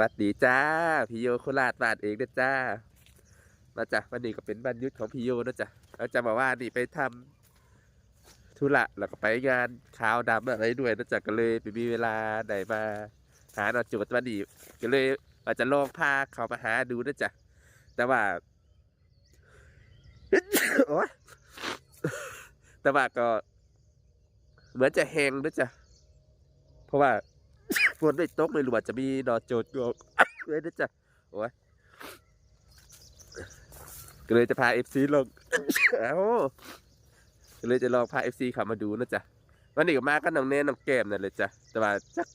วัสดีจ้าพี่โยโคราชบานเองนะจ้า มาจ้ะวันนี้ก็เป็นวันยุดของพี่โยนะจ๊ะเราจะมาว่านี่ไปทำธุระแล้วก็ไปงานขาวดำอะไรด้วยนะจ๊ะก็เลยไม่มีเวลาไหนมา หาหนอจุดวันนี้ก็เลยอาจจะลองพาเขามาหาดูนะจ๊ะแต่ว่าโอ๊ยแต่ว่าก็ เหมือนจะแหงนะจ๊ะเพราะว่า ฝนไม่ตกเลยหรือว่าจะมีดอโจดโยกเลยนะจ๊ะโอ้ยก็เลยจะพาเอฟซีลงเอ้าก็เลยจะลองพาเอฟซีขับมาดูนะจ๊ะวันนี้ก็มากันน้องเน้นน้องแก้มนั่นเลยจ้ะแต่ว่าจัก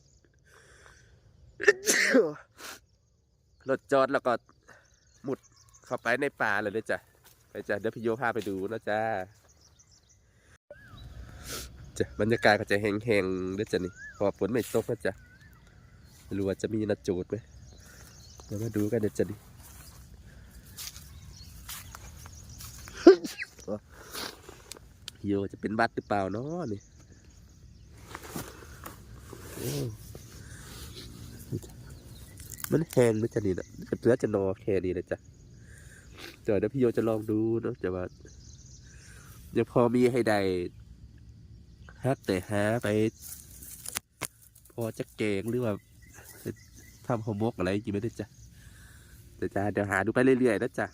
รถจอดแล้วก็หมุดเข้าไปในป่าเลยนะจ๊ะไปจ้ะเดี๋ยวพี่โยพาไปดูนะจ๊ะจ้ะบรรยากาศก็จะแห้งๆด้วยจ้ะนี่เพอฝนไม่ตกนะจ๊ะ ไม่รู้ว่าจะมีนัดโจดไหมเดี๋ยวมาดูกันเดี๋ยวจะดีโยจะเป็นบัตรหรือเปล่าเนาะนี่มันแห้งนะจ๊ะนี่นะเหลือจะนอแค่นี้นะจ๊ะเดี๋ยวเดี๋ยวพี่โยจะลองดูเนาะจะว่ายังพอมีให้ได้ฮักแต่หาไป พอจะเก่งหรือว่า ทำขมกอะไรกินไม่ได้จ้ะเดี๋ยวจ้าเดี๋ยวหาดูไปเรื่อยๆนะจ้ะ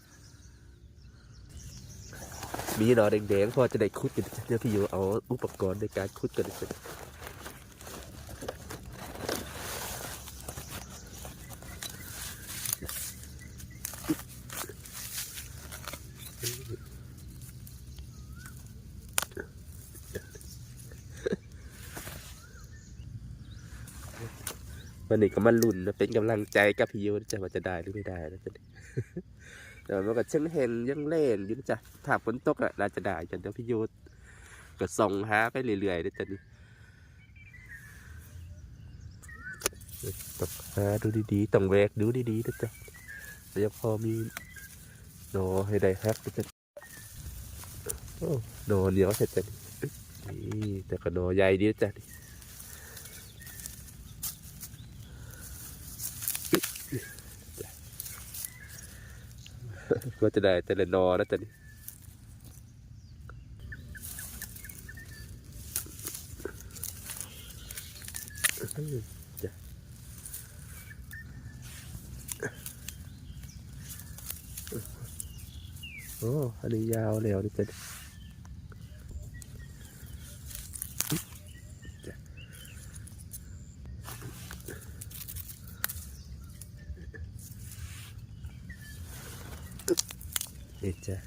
มีหนอแดงๆพอจะได้คุดกันเดี๋ยวพี่อยู่เอาอุปกรณ์ในการคุดกันจะ วันนี้ก็มาลุ้นนะเป็นกำลังใจกับพี่โยนะจะว่าจะได้หรือไม่ได้นะจ๊ะแต่มันก็เชิงเห็นยังเล่นยู่นะจ๊ะถ้าฝนตกอะน่าจะได้จันเดี๋ยวพี่โยก็ส่งหาไปเรื่อยๆนะจ๊ะนี่ต้องหาดูดีๆต้องแวกดูดีๆนะจ๊ะแต่ยังพอมีหนให้ได้ฮักนะจ๊ะโอ้หนเหนียวเสร็จจ้ะนี่นี่แต่ก็หนใหญ่ดีนะจ๊ะ ก็จะได้แต่ละหนอนะจ๊ะนี่จ้โอ้อันนี้ยาวแล้วนี่จ้ะ นี่จ้ะ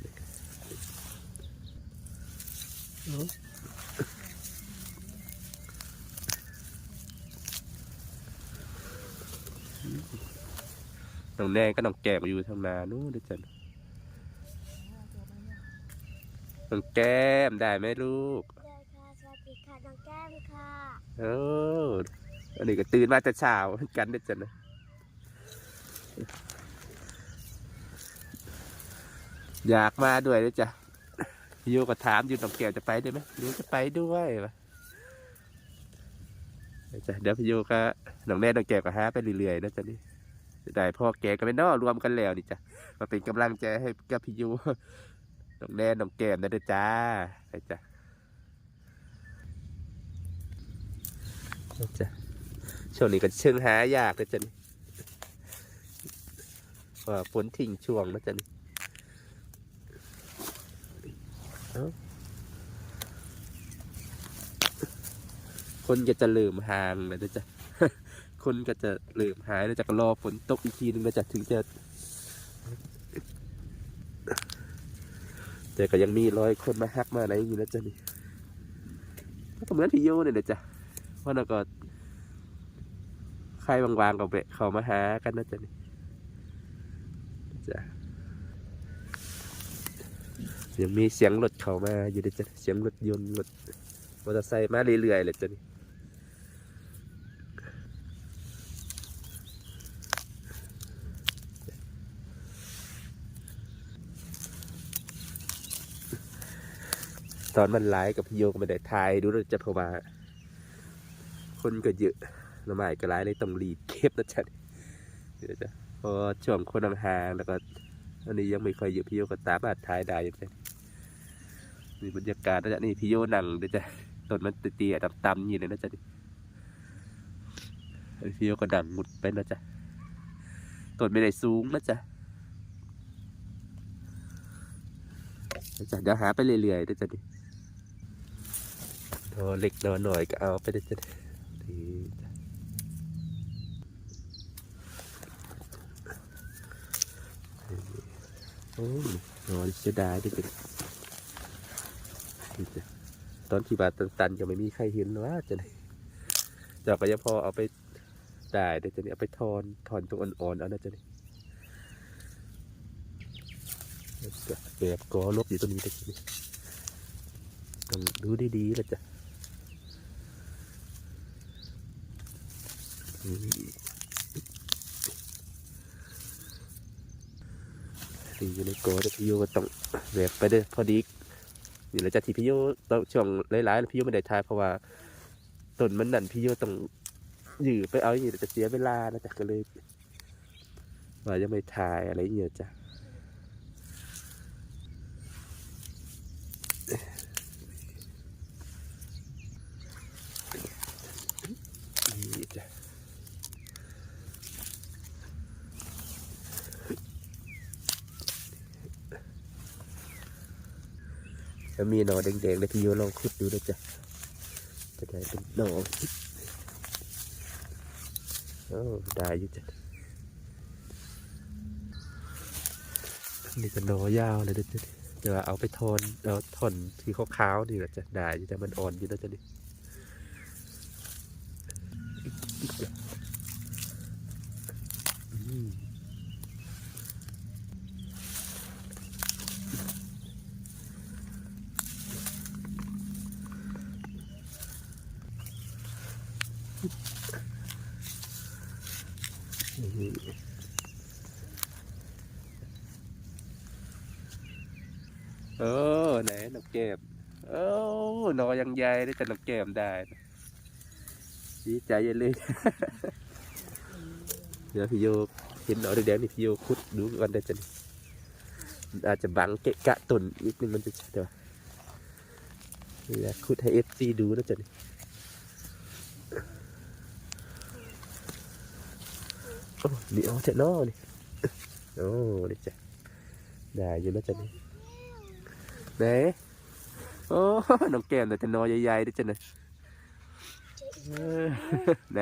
โอ้น้องแน่ก็น้องแก้มอยู่ทางนานู้นด้วยจ้ะน้องแก้มได้ไหมลูก ได้ค่ะ สวัสดีค่ะ น้องแก้มค่ะโอ้อันนี้ก็ตื่นมาแต่เช้าเหมือนกันด้วยจ้ะนะ อยากมาด้วยด้วยจ้ะโยก็ถามอยู่น้องแก้วจะไปด้วยไหมเดี๋ยจะไปด้วยวะจ้ะเดี๋ยวพี่โยก็น้องแน่น้องแก้วก็หาไปเรื่อยๆนะจ๊ะนี่ได้พ่อแกกันไปนอรวมกันแล้วนี่จ้ะมาเป็นกำลังใจให้กับพี่โยน้องแน่น้องแก้มนะจ้าไปจ้ะนะจ๊ะช่วงนี้ก็เชิงหายากนะจ๊ะนี่ว่าฝนทิ้งช่วงนะจ๊ะนี่เอ้า คนก็จะเริ่มห่างเลยนะจ๊ะ คนก็จะเริ่มหายแล้วจะรอฝนตกอีกทีนึงนะจ๊ะถึงจะ แต่ก็ยังมีร้อยคนมาฮักมาอะไรอยู่นะจ๊ะนี่ก็เหมือนพี่โยเนี่ยนะจ๊ะเพราะนั่นก็ใครวางๆก็แวะเข้ามาหากันนะจ๊ะนี่จ้ะ ยังมีเสียงรถเข้ามาอยู่นะจ๊ะเสียงรถยนต์รถมอเตอร์ไซค์มาเรื่อยๆเลยจ้ะนี่ตอนมันไลฟ์กับพี่โยก็ไม่ได้ถ่ายดูจะเพราะว่าคนก็เยอะหน้ำไม้ก็หลายเลยต้องรีบเก็บนะจ๊ะนี่นะจ๊ะพอช่วงคนห่างๆแล้วก็ อันนี้ยังไม่ค่อยเยอะพี่โยก็ตามารถถ่ายได้ย่างเงี้ยนี่บรรยากาศนะจ๊ะนี่พี่โยนั่งนะจ๊ะต้นมันเตี้ยๆต่ำๆอย่างนี้เลยนะจ๊ะพี่โยก็ดังหมุดไปนะจ๊ะต้นไม่ได้สูงนะจ๊ะนะจ๊ะเดี๋ยวหาไปเรื่อยๆนะจ๊ะนี่นอเล็กนอหน่อยก็เอาไปนะจ๊ะนี่จ้ะ โอ้ยนอนเสียดายดิเป็นนี่จ้ะตอนที่บาดตันยังไม่มีใครเห็นว่าจะไหนจากก็ยังพอเอาไปได้เดี๋ยวจะนี่เอาไปทอนทอนตรงอ่อนๆเอานะจะนี่แบบกอลบอยู่ตรงนี้ตะกี้นี่ต้องดูดีๆแล้วจ้ะ นี่อยู่ในโกแต่พี่โยก็ต้องแบกไปเด้อพอดีนี่หลังจากที่พี่โยต้องช่วงหลายๆพี่โยไม่ได้ทายเพราะว่าต้นมันนั่นพี่โยต้องยื้อไปเอาอย่างนี้จะเสียเวลานะจ๊ะก็เลยว่ายังไม่ถ่ายอะไรเงี้ยจ้ะนี่จ้ะ แล้ว มีหน่อแดงๆเลยพี่โยลองขุดดูนะจ๊ะจะได้เป็นหนอโอ้ได้อยู่จ้ะนี่ก็หน่อยาวเลยนะจ๊ะเดี๋ยวเอาไปทอนเอาทอนที่ขาวๆนี่แหละจ้ะได้อยู่แต่มันอ่อนอยู่นะจ๊ะนี่อืม เออไหนนกแก้มเอ้านอยังใหญ่ ได้แต่นกแก้มได้ดีใจเย็นเลย เดี๋ยวพี่โยเห็นหนอแดงๆนี่พี่โยคุดดูกันได้จันมันอาจจะบังเกะกะตุนนิดนึงมันจะเดี๋ยวนี่นะคุดให้เอฟซีดูนะจันโอ้นี่เอาเถอะเนอนี่โอ้นี่จ้ะได้อยู่นะจันนี่ไหน โอ้น้องแก้มแต่จะนอใหญ่ๆด้วยจ้ะนะเออไหน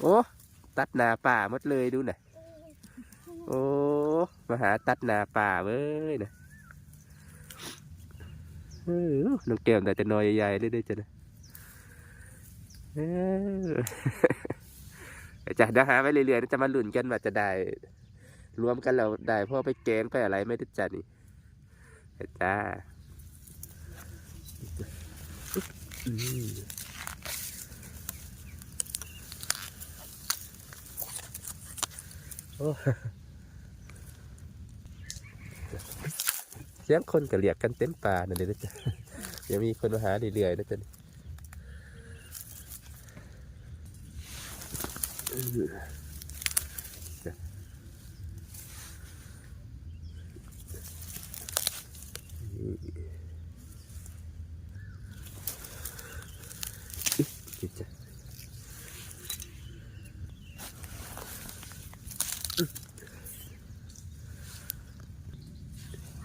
โอ้ตัดหนาป่าหมดเลยดูน่ะโอ้มาหาตัดหนาป่าเว้ยนะเออน้องแก้มแต่จะนอใหญ่ๆเลยด้วยจ้ะนะเออจะเดี๋ยวหาไปเรื่อยๆแล้วจะมาลุ้นกันว่าจะได้ รวมกันแล้วได้พ่อไปแกงไปอะไรไม่ได้จ้ะนี่จ้าอืมโอ้ เสียงคนก็เรียกกันเต็มป่านั่นเลยนะจ๊ะเดี๋ยวมีคนมาหาเรื่อยๆนะจ๊ะเออจ้ะนี่จ้ะ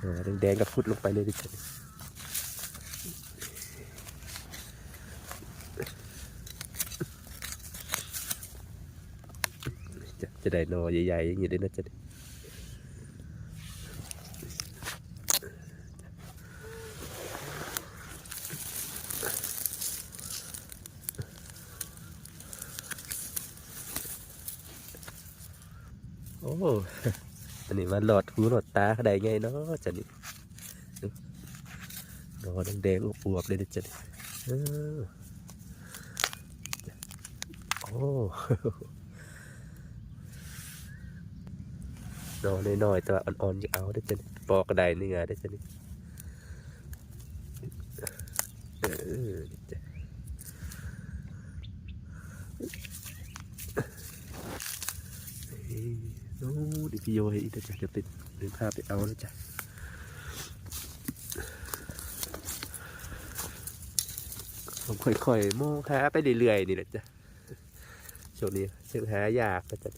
อ่ พูดลงไปเลยดิจ้ะจะจะได้นอใหญ่ๆอย่างนี้ด้นะจ๊ะโอ้ อันนี้มันหลอดหูหลอดตาได้ไงเนาะจ๊ะนี่ หนอแดงๆอวบๆเลยนะจ๊ะนี่เออโอ้นอนน้อยๆแต่ว่าอ่อนๆอย่เอาได้จะปอกระไดนี่ไงได้จะนี่เออนี่จ้ะโอ้ดิพี่โยให้อีกแล้วจ้ะจะเป็นเดินภาพไปเอาแล้วจ้ะ ผมค่อยๆมองหาไปเรื่อยๆนี่แหละจ้ะช่วงนี้เชิงหายากนะจ้ะ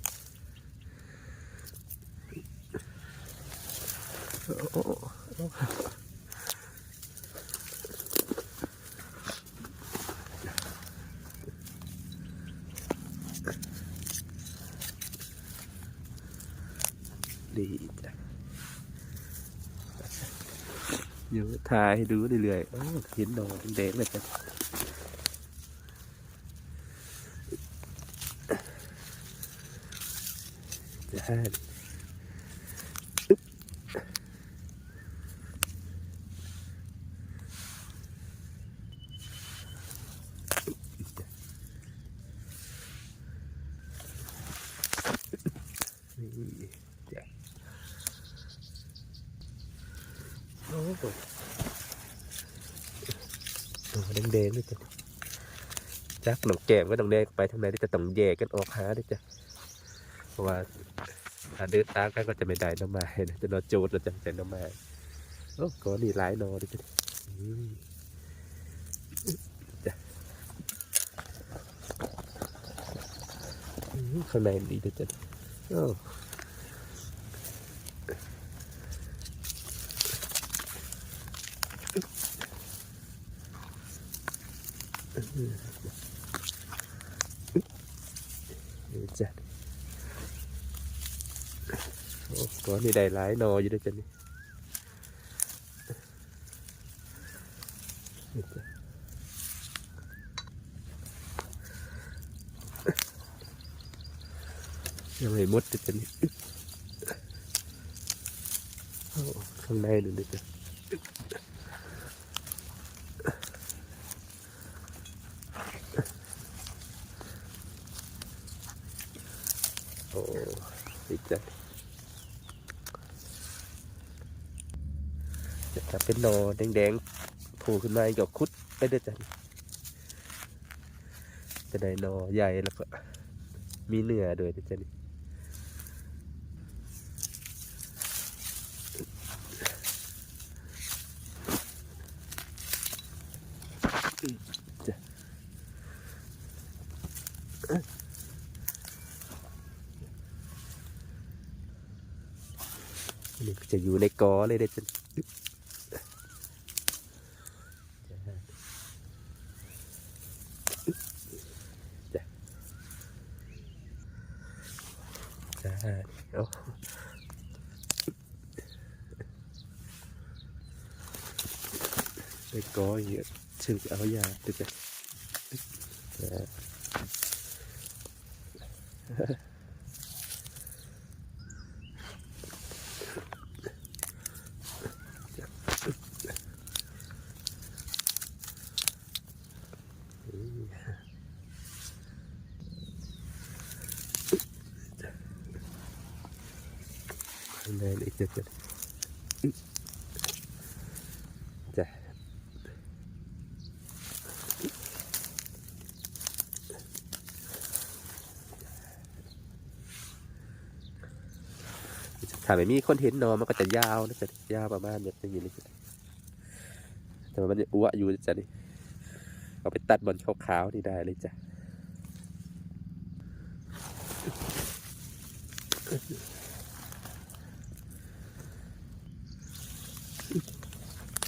ดีจ้ะเดี๋ยวถ่ายให้ดูเรื่อยๆเห็นดอกแดงเลยจ้ะ ข้าอึ๊บนี่จ้ะโอ้โหตัวแดงๆเลยจ้ะจักหนองแก้มก็ต้องแดงไปทางไหนที่จะต้องแยกกันออกหาด้วยจ้ะเพราะว่า เดินตามกันก็จะไม่ได้น้ำไม้จะนอนโจดเราจะใจน้ำไม้โอ้ก็นี่หลายนอดิจ้ะข้างในดีจ้ะโอ้นี่จ้ะ โอ้ก้อนนี่ได้หลายหนออยู่ด้วยจ้ะนี่นี่จ้ะยังไม่หมดจ้ะนี่โอ้ข้างในดูดิจ้ะโอ้ดีจ้ะ จะเป็นนอแดงๆโผล่ขึ้นมาหยอกคุดไปเด้จ้ะจะได้นอใหญ่แล้วก็มีเนื้อด้วยเด้อจ้ะนี่จ้ะนี่จะอยู่ในกอเลยเด้อจ้ะ จ้ะ จ้าโอ้ไปก้อยางเงี้ยถึงเอายาดูจ้ะจ้ะข้างในนี่จะจะจ้ะ ถ้าไม่มีคนเห็นนอมันก็จะยาวนะจะยาวประมาณแบบนี้เลยจ้ะแต่มันจะอ้วอยู่จ้ะนี่เอาไปตัดบอลขาวๆนี่ได้เลยจ้ะ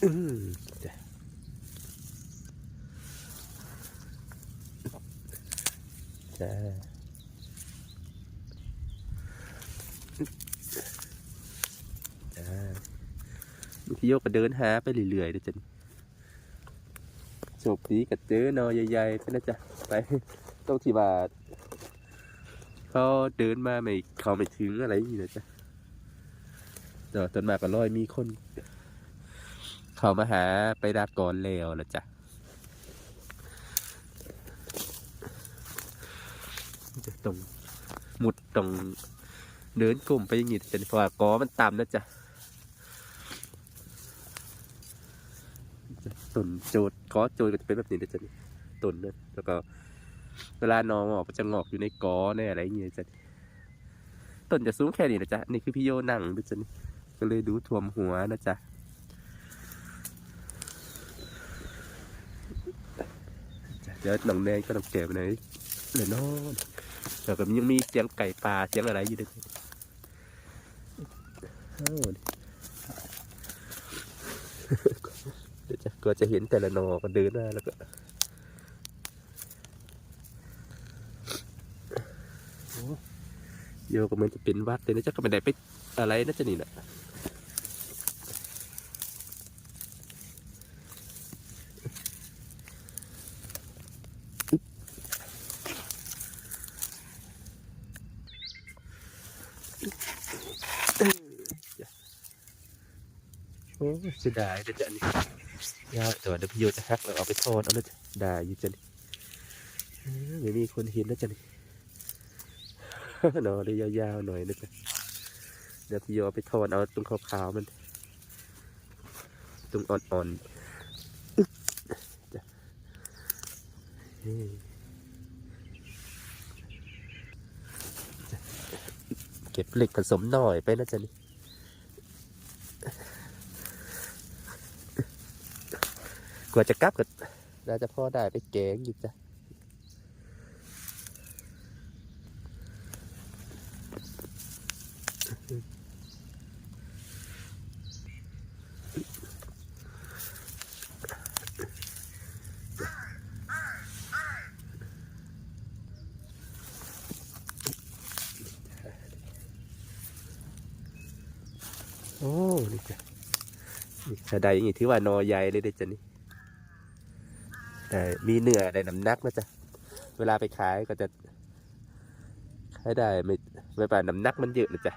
อืมจ้ะจ้า พี่โยกก็เดินหาไปเรื่อยๆเลยจ้ะนี่โชคดีกับเจอหนอใหญ่ๆไปนะจ๊ะไปตรงที่ว่าเขาเดินมาไม่เขาไม่ถึงอะไรอย่างนี้นะจ๊ะแต่ว่าต้นมากก็ร้อยมีคน เขามาหาไปดักก่อนแล้วละจ้ะจะตรงหมุดตรงเดินกลุ่มไปอย่างงี้จะเพราะว่ากอมันต่ำนะจ๊ะ ต้นโจดกอโจดก็จะเป็นแบบนี้นะจ๊ะนี่ต้นนะแล้วก็ เวลานอนออกมันจะงอกอยู่ในกอในอะไรอย่างเงี้ยจ้ะต้นจะสูงแค่นี้นะจ๊ะนี่คือพี่โยนั่งดูจ้ะนี่ก็เลยดูท่วมหัวนะจ๊ะจ้ะเดี๋ยวน้องแนนก็ต้องเก็บไหนเลยนอนแล้วก็ยังมีเสียงไก่ป่าเสียงอะไรอยู่ด้วย เอ้าจะก็จะเห็นแต่ละนอก็เดินมาแล้วก็โยก็เหมันจะเป็นวัดเลยนะจ๊ะก็ไม่ได้ไปอะไรนะจ๊ะนี่นะโอ้เสียดายนะจ๊ะนี่ ยาวแต่ว่าเดี๋ยวพี่โยจะฮักแล้วเอาไปทอดเอานะจ๊ะได้อยู่จะนี่เออไม่มีคนเห็นนะจ๊ะนี่หนอได้ยาวๆหน่อยนะจ๊ะเดี๋ยวพี่โยเอาไปทอดเอาตรงขาวๆมัน ตรงอ่อนๆเฮ้ยจ้ะเก็บเหล็กผสมหน่อยไปนะจ๊ะนี่ ว่าจะกลับก็น่าจะพ่อได้ไปแกงอยู่จ้ะโอ้นี่จ้ะนี่ถ้าได้อย่างนี้ถือว่านอใหญ่เลยเด้อจ้ะนี่ แต่มีเนื้อได้น้ำหนักนะจ๊ะ เวลาไปขายก็จะขายได้ไม่ไม่ป่าน้ำหนักมันเยอะนะจ๊ะ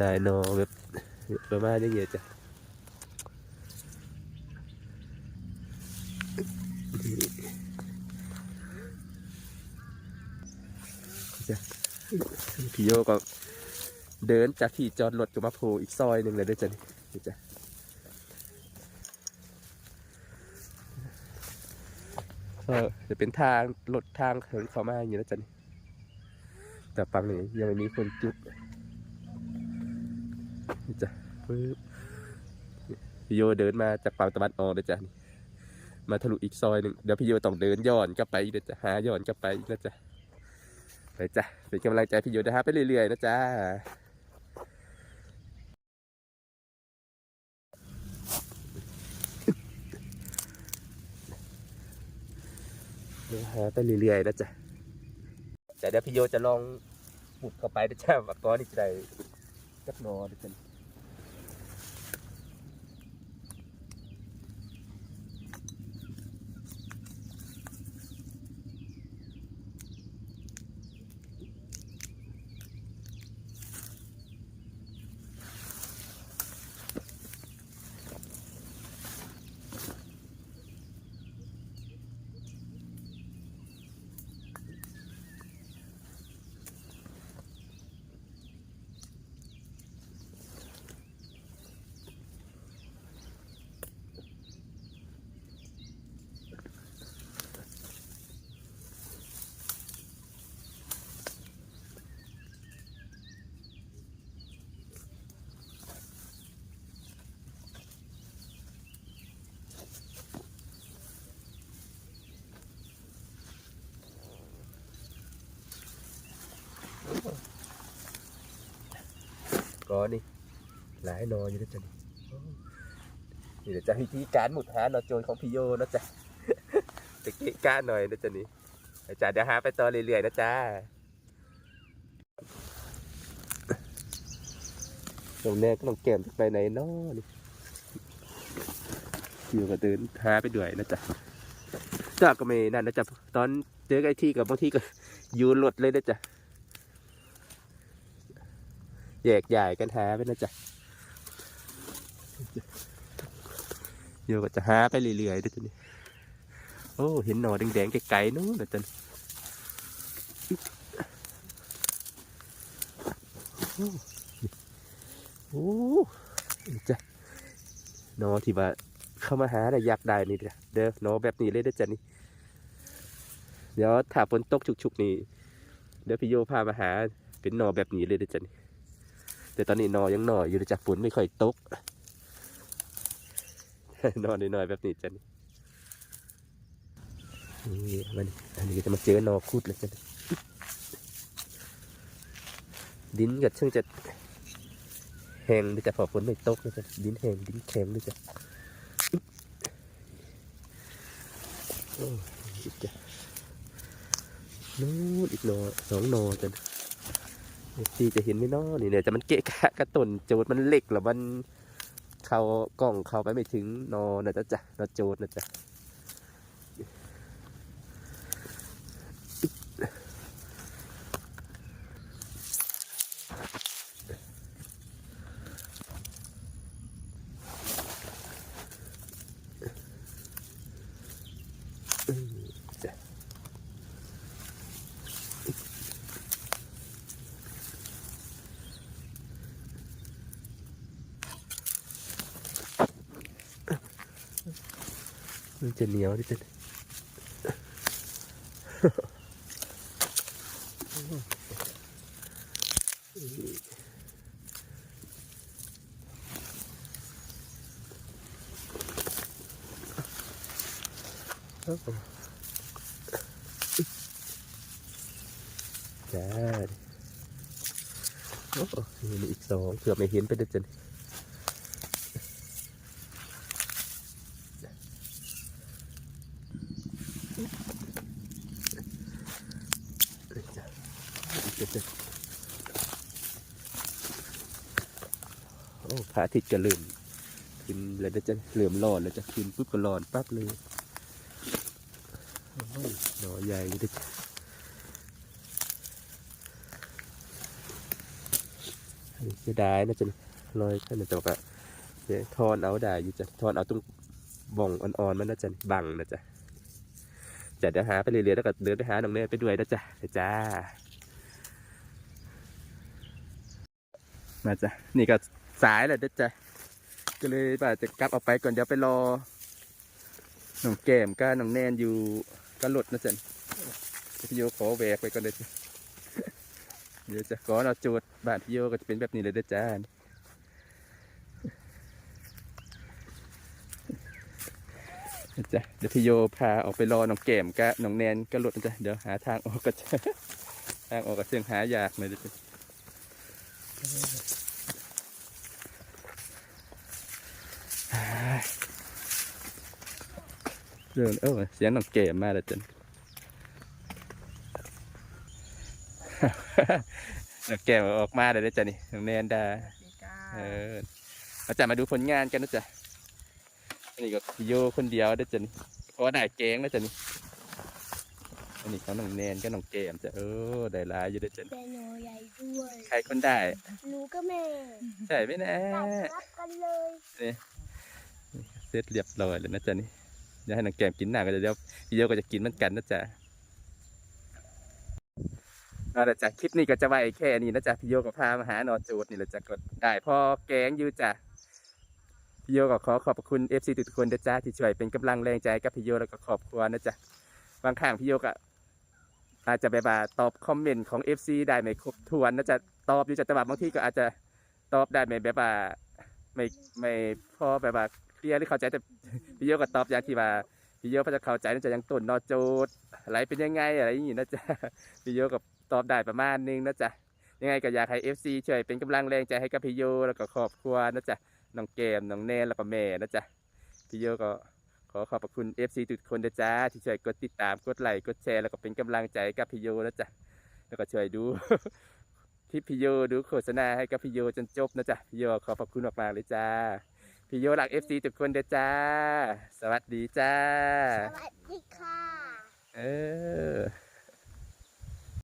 ได้นอแบบประมาณอย่างเยจ้ะจ้ะพี่โยก็เดินจากที่จอดรถก็มาโผล่อีกซอยหนึ่งเลยด้วยจ้ะนี่จ้ะ ก็จะเป็นทางรถทางเหินเขามาอย่างนี้นะจ๊ะนี่แต่ปังนี้ยังไม่มีคนจุดนี่จ้ะปึ๊บพี่โยเดินมาจากฝั่งตะวันออกเลยจ้ะนี่มาทะลุอีกซอยหนึ่งเดี๋ยวพี่โยต้องเดินย้อนกลับไปอีกนะจ๊ะหาย้อนกลับไปนะจ๊ะไปจ้ะเป็นกำลังใจพี่โยนะฮะไปเรื่อยๆนะจ๊ะ เดี๋ยวหาไปเรื่อยๆนะจ๊ะแต่เดี๋ยวพี่โยจะลองบุดเข้าไปนะจ๊ะว่าก้อนนี่จะได้จักนอนะจ๊ อนนี่หลายนออยู่นะจ๊ะนี่เดี๋ยวจะวิธีการหมุดหานอโจรของพี่โยนะจ๊ะจะเกะกะหน่อยนะจ๊ะนี่อาจารย์เดี๋ยวหาไปต่อเรื่อยๆนะจ๊ะตรงแรกก็ต้องเก็บไปไหนนาะนี่อยู่ก็เดินหาไปด้วยนะจ๊ะจ้าก็ไม่นั่นนะจ๊ะตอนเจอไอ้ที่กับบางที่ก็ยูนรถเลยนะจ๊ะ แยกย้ายกันหาไปนะจ๊ะโยก็จะหาไปเรื่อยๆด้วยจ๊ะนี่โอ้เห็นหนอแดงๆไกลๆนู้นนะจ๊ะโอ้โอ้นี่จ้ะหนอที่ว่าเข้ามาหาแต่อยากได้นี่เด้อเด้อหนอแบบนี้เลยเด้อจ้ะนี่เดี๋ยวถ้าฝนตกชุกๆนี่เดี๋ยวพี่โยพามาหาเป็นหนอแบบนี้เลยเด้อจ้ะนี่ แต่ตอนนี้นอยังหนออยู่จ้ะฝนไม่ค่อยตกนอนน้อยๆแบบนี้จ้ะนี่นี่มันอันนี้จะมาเจอหนอคุดเลยจ้ะดินก็ช่างจะแห้งเลยจ้ะพอฝนไม่ตกเลยจ้ะดินแห้งดินแข็งเลยจ้ะโอ้ยจ้ะนู้นอีกหนอสองหนอจัน ที่จะเห็นไหมเนาะนี่เนี่ยแต่มันเกะกะกระตุนโจดมันเล็กหรือมัน เขากล้องเขาไปไม่ถึงนอนะจ๊ะจ๊ะนอโจดนะจ๊ะ มันจะเหนียวดิจ้ะจ้าโอ้โหมีอีกสองเกือบไม่เห็นไปด้วยจ้ะ โอ้าทิตย์ก็เริ่มขึ้นแล้วจะเลื่อมร้อนแล้วจะขึ้นปุ๊บก็ร้อนปั๊บเลยโอ้ยหน่อใหญ่เลยจ้ะเสียดายนะจ๊ะลอยท่านจะบอกว่าเดี๋ยวทอนเอาได้อยู่จ้ะทอนเอาตรงบ่องอ่อนๆมันนะจ๊ะบังนะจ๊ะจะเดี๋ยวหาไปเรื่อยๆแล้วก็เดินไปหาน้องเนยไปด้วยนะจ๊ะไปจ้ามาจ้ะนี่ก็ สายแล้วเด้อจ้ะก็เลยว่าจะกลับออกไปก่อนเดี๋ยวไปรอน้องแก้มกับน้องแนนอยู่ก็รถนะจ๊ะพี่โยขอแวกไปก่อนเลยจ้ะเดี๋ยวจะขอเราจทย์บ้านพี่โยก็จะเป็นแบบนี้เลยเด้อจ้านะจ้ะเดี๋ยวพี่โยพาออกไปรอน้องแก้มกับน้องแนนก็รถนะจ๊ะเดี๋ยวหาทางออกก็จะทางออกก็เสียงหายากเลยเด้อจ้ะ เรื่องเออเสียงน้องเก๋มาแล้วจันน้องแก้มออกมาเลยนะจ๊ะนี่น้องแนนดาดีจ้าเออเราจะมาดูผลงานกันนะจ๊ะอันนี้ก็พี่โยคนเดียวนะจ๊ะนี่เพราะว่าได้แกงนะจ๊ะนี่อันนี้เขาน้องแนนก็น้องแก้มจ้ะเออได้หลายอยู่นะจ๊ะแต่หนูใหญ่ด้วยใครคนได้หนูก็แม่ใช่ไหมนะจับรับกันเลยเสร็จเรียบร้อยแล้วนะจ๊ะนี่ เดี๋ยวให้น้องแก้มกินหน้าก็จะเดี๋ยวพี่โยก็จะกินเหมือนกันนะจ๊ะเอาละจ้ะคลิปนี้ก็จะไว้แค่นี้นะจ๊ะพี่โยก็พามาหานอนโจดนี่แหละจ้ะก็ได้พอแกงอยู่จ้ะพี่โยก็ขอขอบคุณ FC ทุกคนนะจ๊ะที่ช่วยเป็นกำลังแรงใจกับพี่โยแล้วก็ครอบครัวนะจ๊ะบางครั้งพี่โยก็อาจจะแบบาตอบคอมเมนต์ของ FC ได้ไม่ครบถ้วนนะจ๊ะตอบอยู่จ้ะแต่บางที่ก็อาจจะตอบได้ไม่แบบว่าไม่ไม่พอแบบว่า ลียร์หรือเข้าใจแต่พี่โยก็ตอบอย่างที่ว่าพี่โยพอจะเข้าใจน่าจะยังต้นนอโจทย์อะไรเป็นยังไงอะไรอย่างนี้นะจ๊ะพี่โยก็ตอบได้ประมาณนึงนะจ๊ะยังไงก็อยากให้ FC ช่วยเป็นกำลังแรงใจให้กับพี่โยแล้วก็ครอบครัวนะจ๊ะน้องเกมน้องแนนแล้วก็แม่นะจ๊ะพี่โยก็ขอขอบพระคุณ FC ทุกคนนะจ๊ะที่ช่วยกดติดตามกดไลค์กดแชร์แล้วก็เป็นกำลังใจให้กับพี่โยนะจ๊ะแล้วก็ช่วยดูคลิปพี่โยดูโฆษณาให้กับพี่โยจนจบนะจ๊ะพี่โยขอบพระคุณมากๆเลยจ้า พี่โยรักเอฟซีทุกคนเด้อจ้า สวัสดีจ้า สวัสดีค่ะ เออ